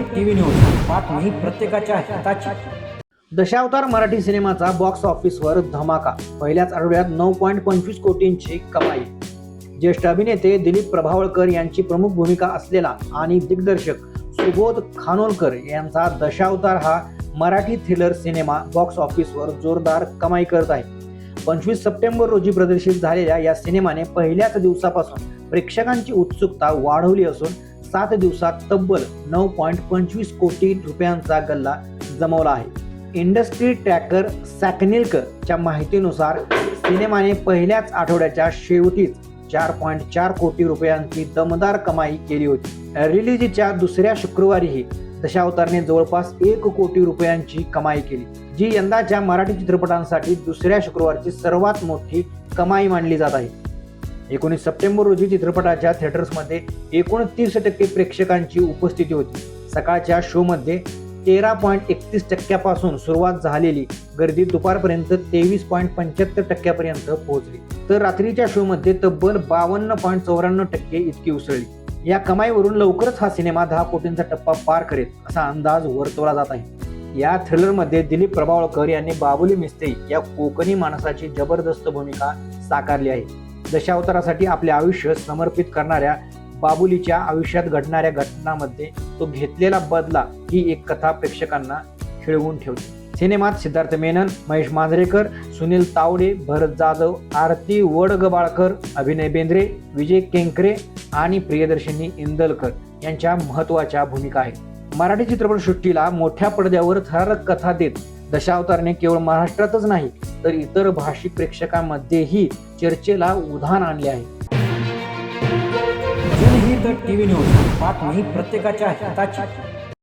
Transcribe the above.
TV news बातमी प्रत्येकाच्या हिताची. दशावतार मराठी सिनेमाचा बॉक्स ऑफिसवर धमाका पहिल्याच आठवड्यात नऊ पॉईंट पंचवीस कोटींची कमाई. ज्येष्ठ अभिनेते दिलीप प्रभावळकर यांची प्रमुख भूमिका असलेला आणि दिग्दर्शक सुबोध खानोलकर यांचा दशावतार हा मराठी थ्रिलर सिनेमा बॉक्स ऑफिसवर जोरदार कमाई करत आहे. पंचवीस सप्टेंबर रोजी प्रदर्शित झालेल्या या सिनेमाने पहिल्याच दिवसापासून प्रेक्षकांची उत्सुकता वाढवली असून सात दिवसात तब्बल नऊ पॉईंट पंचवीस कोटी रुपयांचा गल्ला जमवला आहे. इंडस्ट्री ट्रॅकर सॅकनिल्कच्या माहितीनुसार सिनेमाने पहिल्याच आठवड्याच्या शेवटीच चार पॉईंट चार कोटी रुपयांची दमदार कमाई केली होती. रिलीजच्या दुसऱ्या शुक्रवारीही दशावतारने जवळपास एक कोटी रुपयांची कमाई केली जी यंदाच्या मराठी चित्रपटांसाठी दुसऱ्या शुक्रवारची सर्वात मोठी कमाई मानली जात आहे. एकोणीस सप्टेंबर रोजी चित्रपटाच्या थिएटर्समध्ये एकोणतीस टक्के प्रेक्षकांची उपस्थिती होती. सकाळच्या शोमध्ये तेरा पॉईंट एकतीस टक्क्यापासून सुरुवात झालेली गर्दी दुपारपर्यंत तेवीस पॉईंट पंच्याहत्तर टक्क्यापर्यंत पोहोचली. तर रात्रीच्या शोमध्ये तब्बल बावन्न पॉईंट चौऱ्याण्णव टक्के इतकी उसळली. या कमाईवरून लवकरच हा सिनेमा दहा कोटींचा टप्पा पार करेल असा अंदाज वर्तवला जात आहे. या थ्रिलरमध्ये दिलीप प्रभावळकर यांनी बाबुली मिस्त्री या कोकणी माणसाची जबरदस्त भूमिका साकारली आहे. दशावतारासाठी आपले आयुष्य समर्पित करणाऱ्या बाबुलीच्या आयुष्यात घडणाऱ्या घटनांमध्ये तो घेतलेला बदला ही एक कथा प्रेक्षकांना खिळवून ठेवते. सिनेमात सिद्धार्थ मेनन महेश मांजरेकर सुनील तावडे भरत जाधव आरती वडगबाळकर अभिनय बेंद्रे विजय केंकरे आणि प्रियदर्शनी इंदलकर यांच्या महत्त्वाच्या भूमिका आहेत. मराठी चित्रपटसृष्टीला मोठ्या पडद्यावर थरारक कथा देत दशावतारने केवळ महाराष्ट्रातच नाही तर इतर भाषिक प्रेक्षकांमध्येही चर्चेला उधाण आणले आहे. जुनही द टीव्ही न्यूज बातमी प्रत्येकाच्या हिताची.